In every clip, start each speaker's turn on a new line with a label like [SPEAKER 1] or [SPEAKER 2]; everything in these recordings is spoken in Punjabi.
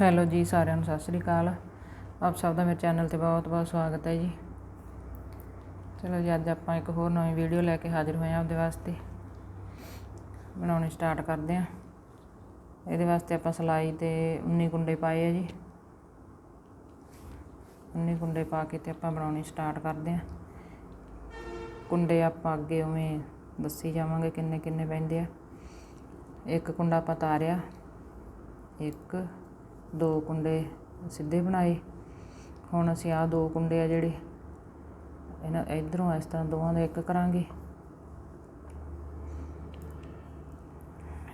[SPEAKER 1] ਹੈਲੋ ਜੀ ਸਾਰਿਆਂ ਨੂੰ ਸਤਿ ਸ੍ਰੀ ਅਕਾਲ। ਆਪ ਸਭ ਦਾ ਮੇਰੇ ਚੈਨਲ ਤੇ ਬਹੁਤ ਬਹੁਤ ਸਵਾਗਤ ਹੈ ਜੀ। ਚਲੋ ਜੀ, ਅੱਜ ਆਪਾਂ ਇੱਕ ਹੋਰ ਨਵੀਂ ਵੀਡੀਓ ਲੈ ਕੇ ਹਾਜ਼ਰ ਹੋਏ ਹਾਂ ਉਹਦੇ ਵਾਸਤੇ। ਬਣਾਉਣੀ ਸਟਾਰਟ ਕਰਦੇ ਹਾਂ। ਇਹਦੇ ਵਾਸਤੇ ਆਪਾਂ ਸਲਾਈ ਤੇ 19 ਕੁੰਡੇ ਪਾਏ ਆ ਜੀ। 19 ਕੁੰਡੇ ਪਾ ਕੇ ਤੇ ਆਪਾਂ ਬਣਾਉਣੀ ਸਟਾਰਟ ਕਰਦੇ ਹਾਂ। ਕੁੰਡੇ ਆਪਾਂ ਅੱਗੇ ਉਵੇਂ ਦੱਸੀ ਜਾਵਾਂਗੇ ਕਿੰਨੇ ਕਿੰਨੇ ਪੈਂਦੇ ਆ। ਇੱਕ ਕੁੰਡਾ ਆਪਾਂ ਤਾਰਿਆ। ਇੱਕ ਦੋ ਕੁੰਡੇ ਸਿੱਧੇ ਬਣਾਏ। ਹੁਣ ਅਸੀਂ ਆਹ ਦੋ ਕੁੰਡੇ ਆ ਜਿਹੜੇ ਇਹਨਾਂ ਇਧਰੋਂ ਇਸ ਤਰ੍ਹਾਂ ਦੋਵਾਂ ਦਾ ਇੱਕ ਕਰਾਂਗੇ।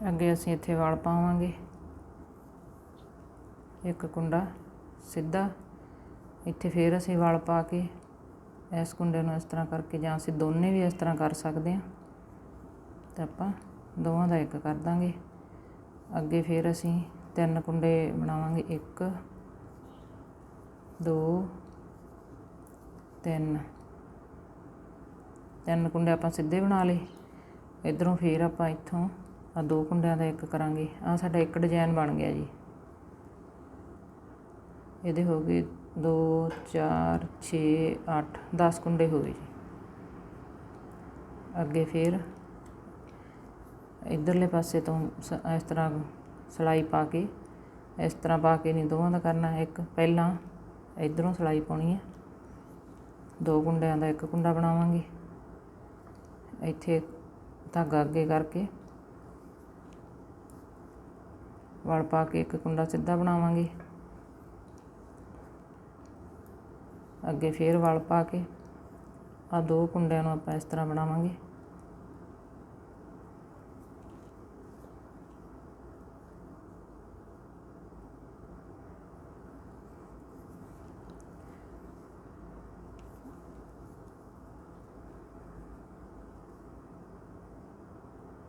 [SPEAKER 1] ਅੱਗੇ ਅਸੀਂ ਇੱਥੇ ਵਾਲ ਪਾਵਾਂਗੇ। ਇੱਕ ਕੁੰਡਾ ਸਿੱਧਾ। ਇੱਥੇ ਫੇਰ ਅਸੀਂ ਵਾਲ ਪਾ ਕੇ ਇਸ ਕੁੰਡੇ ਨੂੰ ਇਸ ਤਰ੍ਹਾਂ ਕਰਕੇ ਜਾਂ ਅਸੀਂ ਦੋਨੇ ਵੀ ਇਸ ਤਰ੍ਹਾਂ ਕਰ ਸਕਦੇ ਹਾਂ। ਤਾਂ ਆਪਾਂ ਦੋਵਾਂ ਦਾ ਇੱਕ ਕਰ ਦਾਂਗੇ। ਅੱਗੇ ਫੇਰ ਅਸੀਂ ਤਿੰਨ ਕੁੰਡੇ ਬਣਾਵਾਂਗੇ, ਇੱਕ, ਦੋ, ਤਿੰਨ। ਤਿੰਨ ਕੁੰਡੇ ਆਪਾਂ ਸਿੱਧੇ ਬਣਾ ਲਏ। ਇਧਰੋਂ ਫੇਰ ਆਪਾਂ ਇੱਥੋਂ ਆ ਦੋ ਕੁੰਡਿਆਂ ਦਾ ਇੱਕ ਕਰਾਂਗੇ। ਆ ਸਾਡਾ ਇੱਕ ਡਿਜ਼ਾਈਨ ਬਣ ਗਿਆ ਜੀ। ਇਹਦੇ ਹੋ ਗਏ 2 4 6 8 10 ਕੁੰਡੇ ਹੋ ਗਏ ਜੀ। ਅੱਗੇ ਫੇਰ ਇਧਰਲੇ ਪਾਸੇ ਤੋਂ ਇਸ ਤਰ੍ਹਾਂ ਸਲਾਈ ਪਾ ਕੇ, ਇਸ ਤਰ੍ਹਾਂ ਪਾ ਕੇ ਨਹੀਂ ਦੋਵਾਂ ਦਾ ਕਰਨਾ, ਇੱਕ ਪਹਿਲਾਂ ਇਧਰੋਂ ਸਲਾਈ ਪਾਉਣੀ ਹੈ। ਦੋ ਕੁੰਡਿਆਂ ਦਾ ਇੱਕ ਕੁੰਡਾ ਬਣਾਵਾਂਗੇ। ਇੱਥੇ ਧਾਗਾ ਅੱਗੇ ਕਰਕੇ ਵਲ ਪਾ ਕੇ ਇੱਕ ਕੁੰਡਾ ਸਿੱਧਾ ਬਣਾਵਾਂਗੇ। ਅੱਗੇ ਫੇਰ ਵਲ ਪਾ ਕੇ ਆ ਦੋ ਕੁੰਡਿਆਂ ਨੂੰ ਆਪਾਂ ਇਸ ਤਰ੍ਹਾਂ ਬਣਾਵਾਂਗੇ।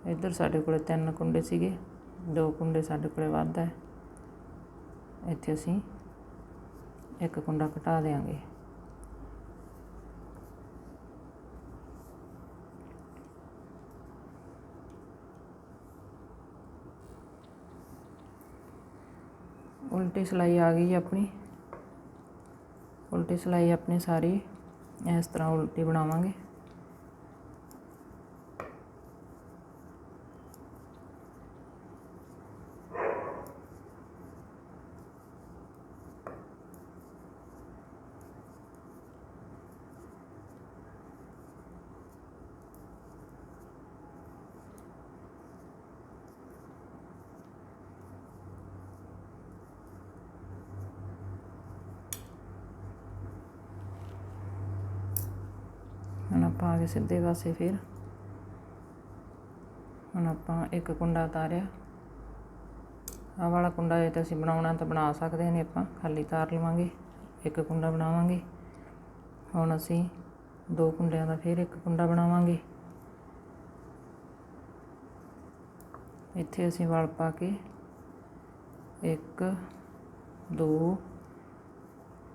[SPEAKER 1] ਇੱਧਰ ਸਾਡੇ ਕੋਲ ਤਿੰਨ ਕੁੰਡੇ ਸੀਗੇ, ਦੋ ਕੁੰਡੇ ਸਾਡੇ ਕੋਲ ਵੱਧ ਹੈ। ਇੱਥੇ ਅਸੀਂ ਇੱਕ ਕੁੰਡਾ ਘਟਾ ਦੇਾਂਗੇ ਉਲਟੀ ਸਲਾਈ ਆ ਗਈ ਆਪਣੀ। ਉਲਟੀ ਸਲਾਈ ਆਪਣੀ ਸਾਰੀ, ਇਸ ਤਰ੍ਹਾਂ ਉਲਟੀ ਬਣਾਵਾਂਗੇ। ਪਾ ਕੇ ਸਿੱਧੇ ਪਾਸੇ ਫਿਰ। ਹੁਣ ਆਪਾਂ ਇੱਕ ਕੁੰਡਾ ਉਤਾਰਿਆ ਆਹ ਵਾਲਾ ਕੁੰਡਾ ਜੇ ਤਾਂ ਅਸੀਂ ਬਣਾਉਣਾ ਤਾਂ ਬਣਾ ਸਕਦੇ ਨੇ ਆਪਾਂ, ਖਾਲੀ ਤਾਰ ਲਵਾਂਗੇ, ਇੱਕ ਕੁੰਡਾ ਬਣਾਵਾਂਗੇ। ਹੁਣ ਅਸੀਂ ਦੋ ਕੁੰਡਿਆਂ ਦਾ ਫਿਰ ਇੱਕ ਕੁੰਡਾ ਬਣਾਵਾਂਗੇ। ਇੱਥੇ ਅਸੀਂ ਵਲ ਪਾ ਕੇ ਇੱਕ, ਦੋ,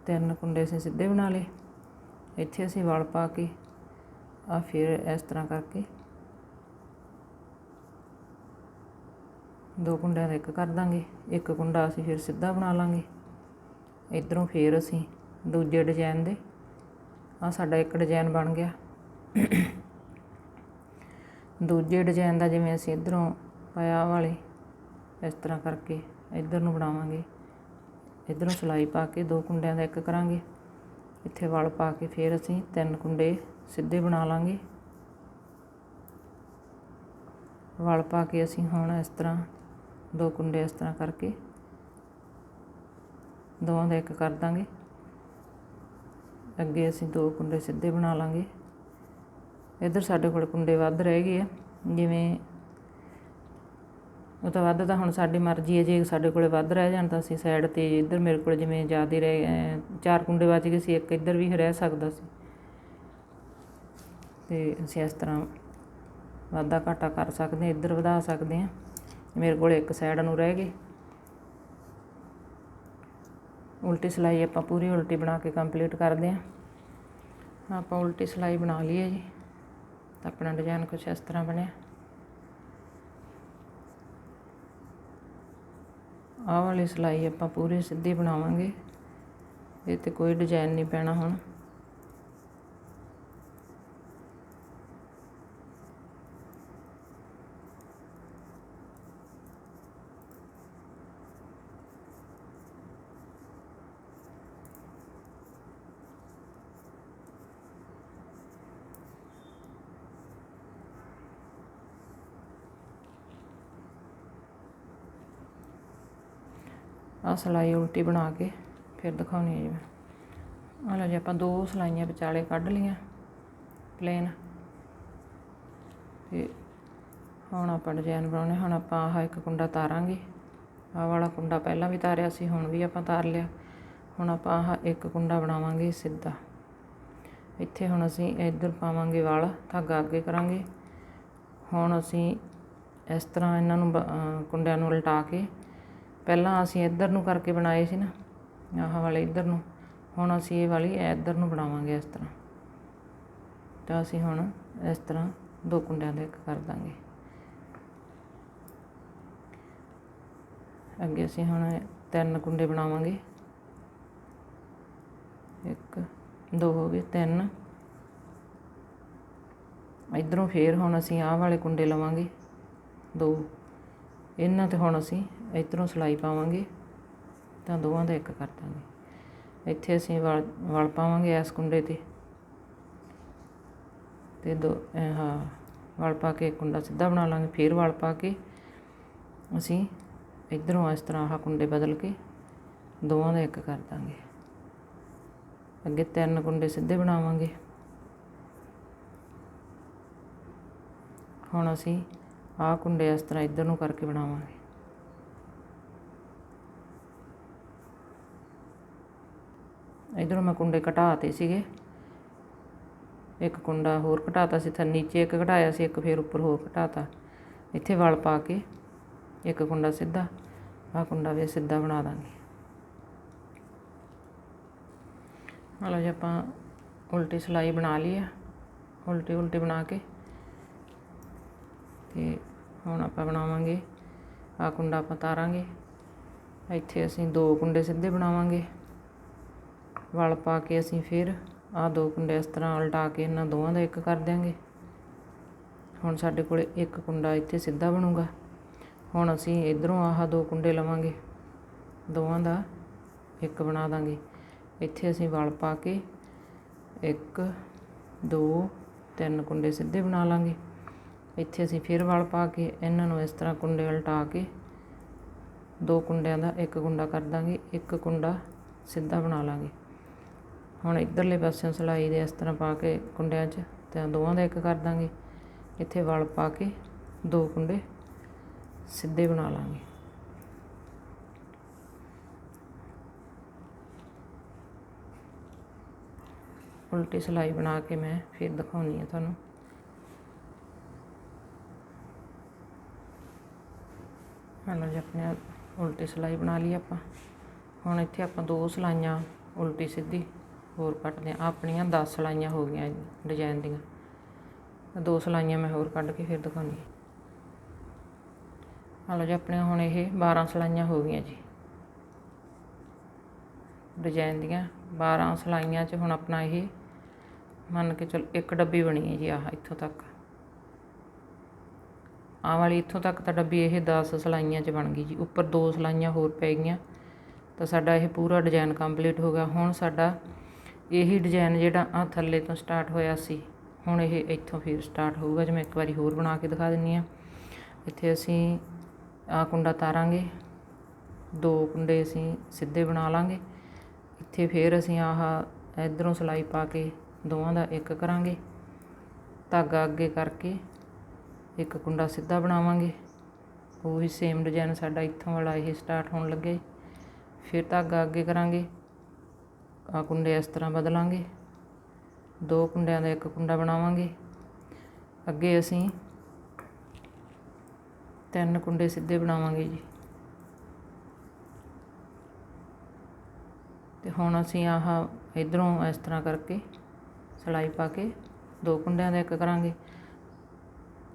[SPEAKER 1] ਤਿੰਨ ਕੁੰਡੇ ਅਸੀਂ ਸਿੱਧੇ ਬਣਾ ਲਏ। ਇੱਥੇ ਅਸੀਂ ਵਲ ਪਾ ਕੇ ਆ ਫਿਰ ਇਸ ਤਰ੍ਹਾਂ ਕਰਕੇ ਦੋ ਕੁੰਡਿਆਂ ਦਾ ਇੱਕ ਕਰ ਦਾਂਗੇ, ਇੱਕ ਕੁੰਡਾ ਅਸੀਂ ਫਿਰ ਸਿੱਧਾ ਬਣਾ ਲਾਂਗੇ। ਇਧਰੋਂ ਫਿਰ ਅਸੀਂ ਦੂਜੇ ਡਿਜ਼ਾਈਨ ਦੇ ਆ ਸਾਡਾ ਇੱਕ ਡਿਜ਼ਾਈਨ ਬਣ ਗਿਆ। ਦੂਜੇ ਡਿਜ਼ਾਈਨ ਦਾ ਜਿਵੇਂ ਅਸੀਂ ਇਧਰੋਂ ਪਾਇਆ ਵਾਲੇ, ਇਸ ਤਰ੍ਹਾਂ ਕਰਕੇ ਇਧਰ ਨੂੰ ਬਣਾਵਾਂਗੇ। ਇਧਰੋਂ ਸਲਾਈ ਪਾ ਕੇ ਦੋ ਕੁੰਡਿਆਂ ਦਾ ਇੱਕ ਕਰਾਂਗੇ। ਇੱਥੇ ਵਲ ਪਾ ਕੇ ਫਿਰ ਅਸੀਂ ਤਿੰਨ ਕੁੰਡੇ ਸਿੱਧੇ ਬਣਾ ਲਾਂਗੇ। ਵਲ ਪਾ ਕੇ ਅਸੀਂ ਹੁਣ ਇਸ ਤਰ੍ਹਾਂ ਦੋ ਕੁੰਡੇ ਇਸ ਤਰ੍ਹਾਂ ਕਰਕੇ ਦੋਵਾਂ ਦਾ ਇੱਕ ਕਰ ਦਾਂਗੇ। ਅੱਗੇ ਅਸੀਂ ਦੋ ਕੁੰਡੇ ਸਿੱਧੇ ਬਣਾ ਲਾਂਗੇ। ਇੱਧਰ ਸਾਡੇ ਕੋਲ ਕੁੰਡੇ ਵੱਧ ਰਹਿ ਗਏ ਆ। ਜਿਵੇਂ ਉਹ ਤਾਂ ਵੱਧ ਤਾਂ ਹੁਣ ਸਾਡੀ ਮਰਜ਼ੀ ਹੈ, ਜੇ ਸਾਡੇ ਕੋਲੇ ਵੱਧ ਰਹਿ ਜਾਣ ਤਾਂ ਅਸੀਂ ਸਾਈਡ ਤੇ ਇੱਧਰ ਮੇਰੇ ਕੋਲ ਜਿਵੇਂ ਜ਼ਿਆਦਾ ਰਹਿ ਚਾਰ ਕੁੰਡੇ ਬਚ ਗਏ ਸੀ, ਇੱਕ ਇੱਧਰ ਵੀ ਰਹਿ ਸਕਦਾ ਸੀ। ਅਤੇ ਅਸੀਂ ਇਸ ਤਰ੍ਹਾਂ ਵਾਧਾ ਘਾਟਾ ਕਰ ਸਕਦੇ ਹਾਂ, ਇੱਧਰ ਵਧਾ ਸਕਦੇ ਹਾਂ। ਮੇਰੇ ਕੋਲ ਇੱਕ ਸਾਈਡ ਨੂੰ ਰਹਿ ਗਏ। ਉਲਟੀ ਸਿਲਾਈ ਆਪਾਂ ਪੂਰੀ ਉਲਟੀ ਬਣਾ ਕੇ ਕੰਪਲੀਟ ਕਰਦੇ ਹਾਂ। ਆਪਾਂ ਉਲਟੀ ਸਿਲਾਈ ਬਣਾ ਲਈ ਹੈ ਜੀ। ਤਾਂ ਆਪਣਾ ਡਿਜ਼ਾਈਨ ਕੁਝ ਇਸ ਤਰ੍ਹਾਂ ਬਣਿਆ। ਆਹ ਵਾਲੀ ਸਿਲਾਈ ਆਪਾਂ ਪੂਰੀ ਸਿੱਧੀ ਬਣਾਵਾਂਗੇ। ਇਹ ਤੇ ਕੋਈ ਡਿਜ਼ਾਈਨ ਨਹੀਂ ਪੈਣਾ ਹੁਣ। ਆਹ ਸਿਲਾਈ ਉਲਟੀ ਬਣਾ ਕੇ ਫਿਰ ਦਿਖਾਉਣੀ ਹੈ ਜੀ ਮੈਂ। ਆਹ ਲਓ ਜੀ, ਆਪਾਂ ਦੋ ਸਿਲਾਈਆਂ ਵਿਚਾਲੇ ਕੱਢ ਲਈਆਂ ਪਲੇਨ ਤੇ ਹੁਣ ਆਪਾਂ ਡਿਜ਼ਾਈਨ ਬਣਾਉਣੇ, ਹੁਣ ਆਪਾਂ ਆਹ ਇੱਕ ਕੁੰਡਾ ਤਾਰਾਂਗੇ। ਆਹ ਵਾਲਾ ਕੁੰਡਾ ਪਹਿਲਾਂ ਵੀ ਤਾਰਿਆ ਸੀ, ਹੁਣ ਵੀ ਆਪਾਂ ਤਾਰ ਲਿਆ। ਹੁਣ ਆਪਾਂ ਆਹ ਇੱਕ ਕੁੰਡਾ ਬਣਾਵਾਂਗੇ ਸਿੱਧਾ। ਇੱਥੇ ਹੁਣ ਅਸੀਂ ਇੱਧਰ ਪਾਵਾਂਗੇ ਵਾਲ, ਧਾਗਾ ਅੱਗੇ ਕਰਾਂਗੇ। ਹੁਣ ਅਸੀਂ ਇਸ ਤਰ੍ਹਾਂ ਇਹਨਾਂ ਨੂੰ ਬ- ਕੁੰਡਿਆਂ ਨੂੰ ਉਲਟਾ ਕੇ ਪਹਿਲਾਂ ਅਸੀਂ ਇੱਧਰ ਨੂੰ ਕਰਕੇ ਬਣਾਏ ਸੀ ਨਾ, ਆਹ ਵਾਲੇ ਇੱਧਰ ਨੂੰ। ਹੁਣ ਅਸੀਂ ਇਹ ਵਾਲੀ ਇੱਧਰ ਨੂੰ ਬਣਾਵਾਂਗੇ ਇਸ ਤਰ੍ਹਾਂ। ਤਾਂ ਅਸੀਂ ਹੁਣ ਇਸ ਤਰ੍ਹਾਂ ਦੋ ਕੁੰਡਿਆਂ ਦਾ ਇੱਕ ਕਰ ਦਾਂਗੇ। ਅੱਗੇ ਅਸੀਂ ਹੁਣ ਤਿੰਨ ਕੁੰਡੇ ਬਣਾਵਾਂਗੇ। ਇੱਕ, ਦੋ ਹੋ ਗਏ, ਤਿੰਨ। ਇਧਰੋਂ ਫੇਰ ਹੁਣ ਅਸੀਂ ਆਹ ਵਾਲੇ ਕੁੰਡੇ ਲਵਾਂਗੇ। ਦੋ। ਇਹਨਾਂ ਤੇ ਹੁਣ ਅਸੀਂ ਇਧਰੋਂ ਸਿਲਾਈ ਪਾਵਾਂਗੇ ਤਾਂ ਦੋਵਾਂ ਦਾ ਇੱਕ ਕਰ ਦਾਂਗੇ। ਇੱਥੇ ਅਸੀਂ ਵਲ ਵਲ ਪਾਵਾਂਗੇ ਇਸ ਕੁੰਡੇ ਤੇ। ਤੇ ਦੋ ਹਾਂ, ਵਲ ਪਾ ਕੇ ਕੁੰਡਾ ਸਿੱਧਾ ਬਣਾ ਲਾਂਗੇ, ਫੇਰ ਵਲ ਪਾ ਕੇ ਅਸੀਂ ਇਧਰੋਂ ਇਸ ਤਰ੍ਹਾਂ ਆਹ ਕੁੰਡੇ ਬਦਲ ਕੇ ਦੋਵਾਂ ਦਾ ਇੱਕ ਕਰ ਦਾਂਗੇ। ਅੱਗੇ ਤਿੰਨ ਕੁੰਡੇ ਸਿੱਧੇ ਬਣਾਵਾਂਗੇ। ਹੁਣ ਅਸੀਂ ਆਹ ਕੁੰਡੇ ਇਸ ਤਰ੍ਹਾਂ ਇੱਧਰ ਨੂੰ ਕਰਕੇ ਬਣਾਵਾਂਗੇ। ਇਧਰੋਂ ਮੈਂ ਕੁੰਡੇ ਘਟਾਤੇ ਸੀਗੇ। ਇੱਕ ਕੁੰਡਾ ਹੋਰ ਘਟਾਤਾ ਸੀ, ਥੱਲੇ ਨੀਚੇ ਇੱਕ ਘਟਾਇਆ ਸੀ, ਇੱਕ ਫੇਰ ਉੱਪਰ ਹੋਰ ਘਟਾਤਾ। ਇੱਥੇ ਵਲ ਪਾ ਕੇ ਇੱਕ ਕੁੰਡਾ ਸਿੱਧਾ, ਆਹ ਕੁੰਡਾ ਵੀ ਸਿੱਧਾ ਬਣਾ ਦਾਂਗੇ। ਹਾਲਾ ਜੇ ਆਪਾਂ ਉਲਟੀ ਸਿਲਾਈ ਬਣਾ ਲਈ ਆ। ਉਲਟੀ ਉਲਟੀ ਬਣਾ ਕੇ ਤੇ ਹੁਣ ਆਪਾਂ ਬਣਾਵਾਂਗੇ, ਆਹ ਕੁੰਡਾ ਆਪਾਂ ਤਾਰਾਂਗੇ। ਇੱਥੇ ਅਸੀਂ ਦੋ ਕੁੰਡੇ ਸਿੱਧੇ ਬਣਾਵਾਂਗੇ। ਵਲ ਪਾ ਕੇ ਅਸੀਂ ਫਿਰ ਆਹ ਦੋ ਕੁੰਡੇ ਇਸ ਤਰ੍ਹਾਂ ਉਲਟਾ ਕੇ ਇਹਨਾਂ ਦੋਵਾਂ ਦਾ ਇੱਕ ਕਰ ਦਿਆਂਗੇ। ਹੁਣ ਸਾਡੇ ਕੋਲ ਇੱਕ ਕੁੰਡਾ ਇੱਥੇ ਸਿੱਧਾ ਬਣੂਗਾ। ਹੁਣ ਅਸੀਂ ਇਧਰੋਂ ਆਹ ਦੋ ਕੁੰਡੇ ਲਵਾਂਗੇ। ਦੋਵਾਂ ਦਾ ਇੱਕ ਬਣਾ ਦਾਂਗੇ। ਇੱਥੇ ਅਸੀਂ ਵਲ ਪਾ ਕੇ ਇੱਕ, ਦੋ, ਤਿੰਨ ਕੁੰਡੇ ਸਿੱਧੇ ਬਣਾ ਲਾਂਗੇ। ਇੱਥੇ ਅਸੀਂ ਫਿਰ ਵਲ ਪਾ ਕੇ ਇਹਨਾਂ ਨੂੰ ਇਸ ਤਰ੍ਹਾਂ ਕੁੰਡੇ ਉਲਟਾ ਕੇ ਦੋ ਕੁੰਡਿਆਂ ਦਾ ਇੱਕ ਕੁੰਡਾ ਕਰ ਦਾਂਗੇ। ਇੱਕ ਕੁੰਡਾ ਸਿੱਧਾ ਬਣਾ ਲਾਂਗੇ। ਹੁਣ ਇੱਧਰਲੇ ਪਾਸਿਓਂ ਸਿਲਾਈ ਦੇ ਇਸ ਤਰ੍ਹਾਂ ਪਾ ਕੇ ਕੁੰਡਿਆਂ 'ਚ ਤਾਂ ਦੋਵਾਂ ਦਾ ਇੱਕ ਕਰ ਦਾਂਗੇ। ਇੱਥੇ ਵਲ ਪਾ ਕੇ ਦੋ ਕੁੰਡੇ ਸਿੱਧੇ ਬਣਾ ਲਾਂਗੇ। ਉਲਟੀ ਸਿਲਾਈ ਬਣਾ ਕੇ ਮੈਂ ਫਿਰ ਦਿਖਾਉਣੀ ਆ ਤੁਹਾਨੂੰ। ਹਾਲਾ ਜੀ, ਆਪਣੇ ਉਲਟੀ ਸਿਲਾਈ ਬਣਾ ਲਈ ਆਪਾਂ। ਹੁਣ ਇੱਥੇ ਆਪਾਂ ਦੋ ਸਿਲਾਈਆਂ, ਉਲਟੀ ਸਿੱਧੀ ਹੋਰ ਕੱਟਦੇ ਆ ਆਪਣੀਆਂ 10 ਸਿਲਾਈਆਂ ਹੋ ਗਈਆਂ ਡਿਜ਼ਾਈਨ ਦੀਆਂ। ਦੋ ਸਿਲਾਈਆਂ ਮੈਂ ਹੋਰ ਕੱਢ ਕੇ ਫਿਰ ਦਿਖਾਉਂਦੀ ਆ ਲਓ ਜੀ, ਆਪਣੀਆਂ ਹੁਣ ਇਹ 12 ਸਿਲਾਈਆਂ ਹੋ ਗਈਆਂ ਜੀ। ਡਿਜ਼ਾਈਨ ਦੀਆਂ 12 ਸਿਲਾਈਆਂ 'ਚ ਹੁਣ ਆਪਣਾ ਇਹ ਮੰਨ ਕੇ ਚਲ ਇੱਕ ਡੱਬੀ ਬਣੀ ਹੈ ਜੀ ਆਹ ਇੱਥੋਂ ਤੱਕ। ਆ ਵਾਲੀ ਇੱਥੋਂ ਤੱਕ ਤਾਂ ਡੱਬੀ ਇਹ 10 ਸਿਲਾਈਆਂ 'ਚ ਬਣ ਗਈ ਜੀ। ਉੱਪਰ ਦੋ ਸਿਲਾਈਆਂ ਹੋਰ ਪੈ ਗਈਆਂ। ਤਾਂ ਸਾਡਾ ਇਹ ਪੂਰਾ ਡਿਜ਼ਾਈਨ ਕੰਪਲੀਟ ਹੋ ਗਿਆ। ਹੁਣ ਸਾਡਾ ਇਹੀ ਡਿਜ਼ਾਈਨ ਜਿਹੜਾ ਆ ਥੱਲੇ ਤੋਂ ਸਟਾਰਟ ਹੋਇਆ ਸੀ, ਹੁਣ ਇਹ ਇੱਥੋਂ ਫਿਰ ਸਟਾਰਟ ਹੋਊਗਾ, ਜਿਵੇਂ ਇੱਕ ਵਾਰੀ ਹੋਰ ਬਣਾ ਕੇ ਦਿਖਾ ਦਿੰਨੀ ਆ। ਇੱਥੇ ਅਸੀਂ ਆ ਕੁੰਡਾ ਤਾਰਾਂਗੇ, ਦੋ ਕੁੰਡੇ ਅਸੀਂ ਸਿੱਧੇ ਬਣਾ ਲਾਂਗੇ। ਇੱਥੇ ਫਿਰ ਅਸੀਂ ਆਹ ਇਧਰੋਂ ਸਿਲਾਈ ਪਾ ਕੇ ਦੋਵਾਂ ਦਾ ਇੱਕ ਕਰਾਂਗੇ। ਧਾਗਾ ਅੱਗੇ ਕਰਕੇ ਇੱਕ ਕੁੰਡਾ ਸਿੱਧਾ ਬਣਾਵਾਂਗੇ। ਉਹੀ ਸੇਮ ਡਿਜ਼ਾਈਨ ਸਾਡਾ ਇੱਥੋਂ ਵਾਲਾ ਇਹ ਸਟਾਰਟ ਹੋਣ ਲੱਗੇ। ਫਿਰ ਧਾਗਾ ਅੱਗੇ ਕਰਾਂਗੇ। ਆ ਕੁੰਡੇ ਇਸ ਤਰ੍ਹਾਂ ਬਦਲਾਂਗੇ। ਦੋ ਕੁੰਡਿਆਂ ਦਾ ਇੱਕ ਕੁੰਡਾ ਬਣਾਵਾਂਗੇ। ਅੱਗੇ ਅਸੀਂ ਤਿੰਨ ਕੁੰਡੇ ਸਿੱਧੇ ਬਣਾਵਾਂਗੇ ਜੀ। ਤੇ ਹੁਣ ਅਸੀਂ ਆਹ ਇਧਰੋਂ ਇਸ ਤਰ੍ਹਾਂ ਕਰਕੇ ਸਿਲਾਈ ਪਾ ਕੇ ਦੋ ਕੁੰਡਿਆਂ ਦਾ ਇੱਕ ਕਰਾਂਗੇ।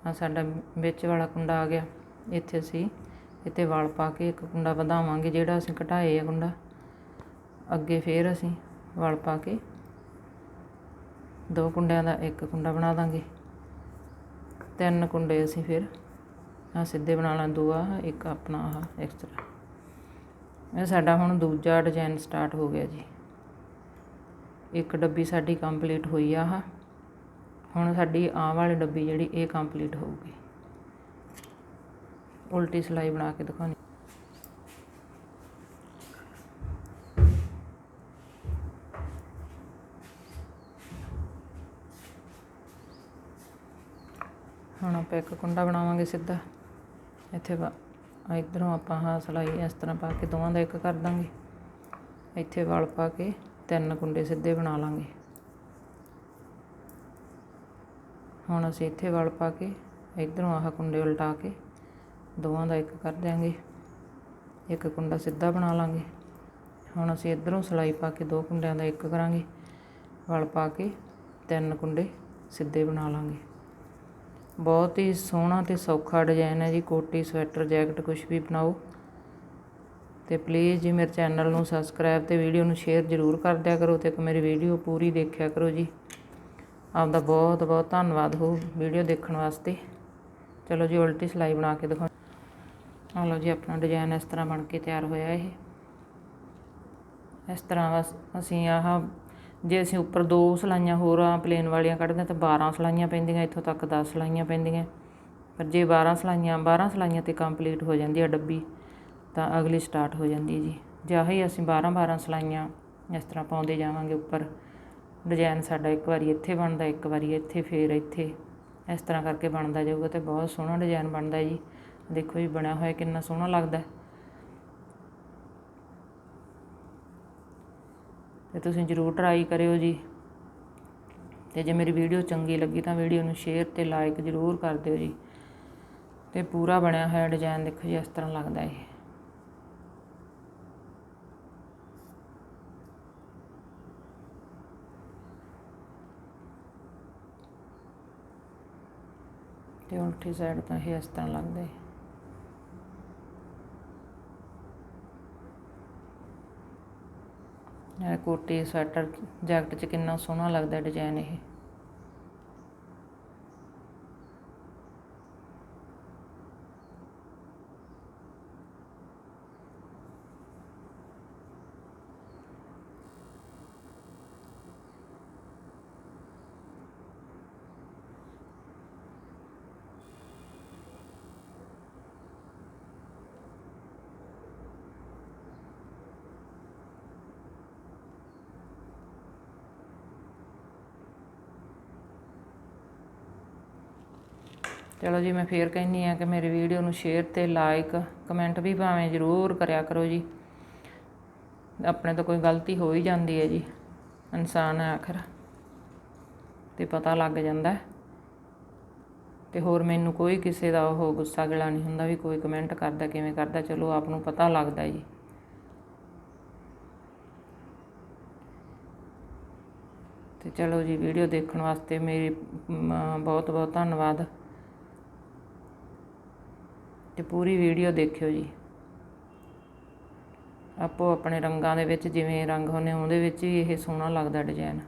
[SPEAKER 1] ਆ ਸਾਡਾ ਵਿੱਚ ਵਾਲਾ ਕੁੰਡਾ ਆ ਗਿਆ। ਇੱਥੇ ਅਸੀਂ ਇੱਥੇ ਵਾਲ ਪਾ ਕੇ ਇੱਕ ਕੁੰਡਾ ਵਧਾਵਾਂਗੇ, ਜਿਹੜਾ ਅਸੀਂ ਘਟਾਏ ਆ ਕੁੰਡਾ। ਅੱਗੇ ਫੇਰ ਅਸੀਂ ਵਲ ਪਾ ਕੇ ਦੋ ਕੁੰਡਿਆਂ ਦਾ ਇੱਕ ਕੁੰਡਾ ਬਣਾ ਦਾਂਗੇ। ਤਿੰਨ ਕੁੰਡੇ ਅਸੀਂ ਫਿਰ ਆ ਸਿੱਧੇ ਬਣਾ ਲਾਂ, ਦੋ ਆ ਇੱਕ ਆਪਣਾ ਆਹ ਐਕਸਟਰਾ ਇਹ ਸਾਡਾ ਹੁਣ ਦੂਜਾ ਡਿਜ਼ਾਈਨ ਸਟਾਰਟ ਹੋ ਗਿਆ ਜੀ। ਇੱਕ ਡੱਬੀ ਸਾਡੀ ਕੰਪਲੀਟ ਹੋਈ ਆ ਆਹ। ਹੁਣ ਸਾਡੀ ਆਹ ਵਾਲੀ ਡੱਬੀ ਜਿਹੜੀ ਇਹ ਕੰਪਲੀਟ ਹੋਊਗੀ। ਉਲਟੀ ਸਿਲਾਈ ਬਣਾ ਕੇ ਦਿਖਾਉਣੀ ਹੁਣ ਆਪਾਂ ਇੱਕ ਕੁੰਡਾ ਬਣਾਵਾਂਗੇ ਸਿੱਧਾ। ਇੱਥੇ ਵਾ ਇਧਰੋਂ ਆਪਾਂ ਹਾਂ ਸਿਲਾਈ ਇਸ ਤਰ੍ਹਾਂ ਪਾ ਕੇ ਦੋਵਾਂ ਦਾ ਇੱਕ ਕਰ ਦਾਂਗੇ। ਇੱਥੇ ਵਲ ਪਾ ਕੇ ਤਿੰਨ ਕੁੰਡੇ ਸਿੱਧੇ ਬਣਾ ਲਾਂਗੇ। ਹੁਣ ਅਸੀਂ ਇੱਥੇ ਵਲ ਪਾ ਕੇ ਇਧਰੋਂ ਆਹ ਕੁੰਡੇ ਉਲਟਾ ਕੇ ਦੋਵਾਂ ਦਾ ਇੱਕ ਕਰ ਦਿਆਂਗੇ। ਇੱਕ ਕੁੰਡਾ ਸਿੱਧਾ ਬਣਾ ਲਾਂਗੇ। ਹੁਣ ਅਸੀਂ ਇਧਰੋਂ ਸਿਲਾਈ ਪਾ ਕੇ ਦੋ ਕੁੰਡਿਆਂ ਦਾ ਇੱਕ ਕਰਾਂਗੇ। ਵਲ ਪਾ ਕੇ ਤਿੰਨ ਕੁੰਡੇ ਸਿੱਧੇ ਬਣਾ ਲਾਂਗੇ। ਬਹੁਤ ਹੀ ਸੋਹਣਾ ਅਤੇ ਸੌਖਾ ਡਿਜ਼ਾਇਨ ਹੈ ਜੀ, ਕੋਟੀ, ਸਵੈਟਰ, ਜੈਕਟ, ਕੁਛ ਵੀ ਬਣਾਓ। ਅਤੇ ਪਲੀਜ਼ ਜੀ ਮੇਰੇ ਚੈਨਲ ਨੂੰ ਸਬਸਕ੍ਰਾਈਬ ਅਤੇ ਵੀਡੀਓ ਨੂੰ ਸ਼ੇਅਰ ਜ਼ਰੂਰ ਕਰ ਦਿਆ ਕਰੋ ਅਤੇ ਇੱਕ ਮੇਰੀ ਵੀਡੀਓ ਪੂਰੀ ਦੇਖਿਆ ਕਰੋ ਜੀ। ਆਪਦਾ ਬਹੁਤ ਬਹੁਤ ਧੰਨਵਾਦ ਹੋ ਵੀਡੀਓ ਦੇਖਣ ਵਾਸਤੇ। ਚਲੋ ਜੀ, ਉਲਟੀ ਸਿਲਾਈ ਬਣਾ ਕੇ ਦਿਖਾਓ ਆ ਲਓ ਜੀ, ਆਪਣਾ ਡਿਜ਼ਾਈਨ ਇਸ ਤਰ੍ਹਾਂ ਬਣ ਕੇ ਤਿਆਰ ਹੋਇਆ ਇਹ। ਇਸ ਤਰ੍ਹਾਂ ਬਸ ਅਸੀਂ ਆਹ ਜੇ ਅਸੀਂ ਉੱਪਰ ਦੋ ਸਲਾਈਆਂ ਹੋਰ ਆ ਪਲੇਨ ਵਾਲੀਆਂ ਕੱਢਦੇ ਤਾਂ 12 ਸਲਾਈਆਂ ਪੈਂਦੀਆਂ, ਇੱਥੋਂ ਤੱਕ 10 ਸਲਾਈਆਂ ਪੈਂਦੀਆਂ। ਪਰ ਜੇ 12 ਸਲਾਈਆਂ 12 ਸਲਾਈਆਂ ਤੇ ਕੰਪਲੀਟ ਹੋ ਜਾਂਦੀ ਆ ਡੱਬੀ, ਤਾਂ ਅਗਲੀ ਸਟਾਰਟ ਹੋ ਜਾਂਦੀ ਜੀ। ਜੇ ਅਸੀਂ 12 12 ਸਲਾਈਆਂ ਇਸ ਤਰ੍ਹਾਂ ਪਾਉਂਦੇ ਜਾਵਾਂਗੇ ਉੱਪਰ ਡਿਜ਼ਾਈਨ ਸਾਡਾ ਇੱਕ ਵਾਰੀ ਇੱਥੇ ਬਣਦਾ, ਇੱਕ ਵਾਰੀ ਇੱਥੇ, ਫੇਰ ਇੱਥੇ, ਇਸ ਤਰ੍ਹਾਂ ਕਰਕੇ ਬਣਦਾ ਜਾਊਗਾ ਤੇ ਬਹੁਤ ਸੋਹਣਾ ਡਿਜ਼ਾਈਨ ਬਣਦਾ ਜੀ। ਦੇਖੋ ਜੀ, ਬਣਿਆ ਹੋਇਆ ਕਿੰਨਾ ਸੋਹਣਾ ਲੱਗਦਾ। ਤੇ ਤੁਸੀਂ ਜ਼ਰੂਰ ਟਰਾਈ ਕਰਿਓ ਜੀ। ਤੇ ਜੇ ਮੇਰੀ ਵੀਡੀਓ ਚੰਗੀ ਲੱਗੀ ਤਾਂ ਵੀਡੀਓ ਨੂੰ ਸ਼ੇਅਰ ਤੇ ਲਾਈਕ ਜ਼ਰੂਰ ਕਰ ਦਿਓ ਜੀ। ਤੇ ਪੂਰਾ ਬਣਿਆ ਹੋਇਆ ਡਿਜ਼ਾਈਨ ਦੇਖੋ ਜੀ, ਇਸ ਤਰ੍ਹਾਂ ਲੱਗਦਾ ਇਹ। ਤੇ ਉਲਟੀ ਸਾਈਡ ਤਾਂ ਇਹ ਇਸ ਤਰ੍ਹਾਂ ਲੱਗਦਾ ਹੈ ਕੋਟੀ ਸਵੈਟਰ ਜੈਕਟ 'ਚ ਕਿੰਨਾ ਸੋਹਣਾ ਲੱਗਦਾ ਡਿਜਾਇਨ ਇਹ। ਚਲੋ ਜੀ, ਮੈਂ ਫੇਰ ਕਹਿੰਨੀ ਆ ਕਿ ਮੇਰੀ ਵੀਡੀਓ ਨੂੰ ਸ਼ੇਅਰ ਤੇ ਲਾਈਕ ਕਮੈਂਟ ਵੀ ਭਾਵੇਂ ਜ਼ਰੂਰ ਕਰਿਆ ਕਰੋ ਜੀ। ਆਪਣੇ ਤੋਂ ਕੋਈ ਗਲਤੀ ਹੋ ਹੀ ਜਾਂਦੀ ਹੈ ਜੀ, ਇਨਸਾਨ ਹੈ ਆਖਰ। ਤੇ ਪਤਾ ਲੱਗ ਜਾਂਦਾ ਹੈ। ਤੇ ਹੋਰ ਮੈਨੂੰ ਕੋਈ ਕਿਸੇ ਦਾ ਉਹ ਗੁੱਸਾ ਗਿਲਾ ਨਹੀਂ ਹੁੰਦਾ ਵੀ ਕੋਈ ਕਮੈਂਟ ਕਰਦਾ, ਕਿਵੇਂ ਕਰਦਾ, ਚਲੋ ਆਪ ਨੂੰ ਪਤਾ ਲੱਗਦਾ ਜੀ। ਤੇ ਚਲੋ ਜੀ, ਵੀਡੀਓ ਦੇਖਣ ਵਾਸਤੇ ਮੇਰੀ ਬਹੁਤ ਬਹੁਤ ਧੰਨਵਾਦ। ਤੇ ਪੂਰੀ ਵੀਡੀਓ ਦੇਖਿਓ ਜੀ। ਆਪੋ ਆਪਣੇ ਰੰਗਾਂ ਦੇ ਵਿੱਚ ਜਿਵੇਂ ਰੰਗ ਹੁੰਦੇ ਉਹਦੇ ਵਿੱਚ ਹੀ ਇਹ ਸੋਹਣਾ ਲੱਗਦਾ ਡਿਜ਼ਾਈਨ